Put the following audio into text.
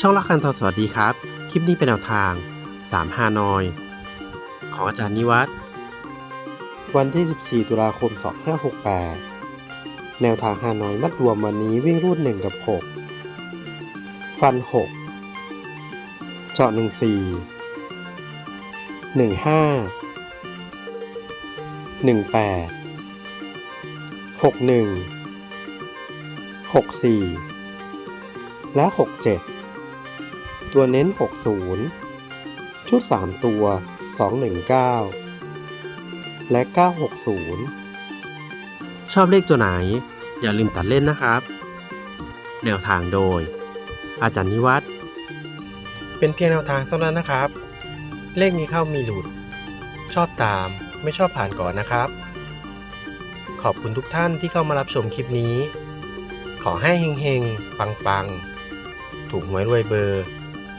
ช่องละคันทอสวัสดีครับ คลิปนี้เป็นแนวทาง 3 ฮานอย ของอาจารย์นิวัฒน์วันที่ 14 ตุลาคม 2568 แนวทางฮานอยมัดรวมวันนี้วิ่งรูด1กับ 6 ฟัน 6 เจาะ 14 15 18 61 64 และ 67 ตัวเน้น 60 ชุด 3 ตัว 219 และ 960 ชอบเลขตัวไหน อย่าลืมตัดเล่นนะครับ แนวทางโดย อาจารย์นิวัฒน์เป็นเพียงแนวทางเท่านั้นนะครับ เลขมีเข้ามีหลุด ชอบตามไม่ชอบผ่านก่อนนะครับ ขอบคุณทุกท่านที่เข้ามารับชมคลิปนี้ ขอให้เฮงๆ ปังๆ ถูกหวยรวยเบอร์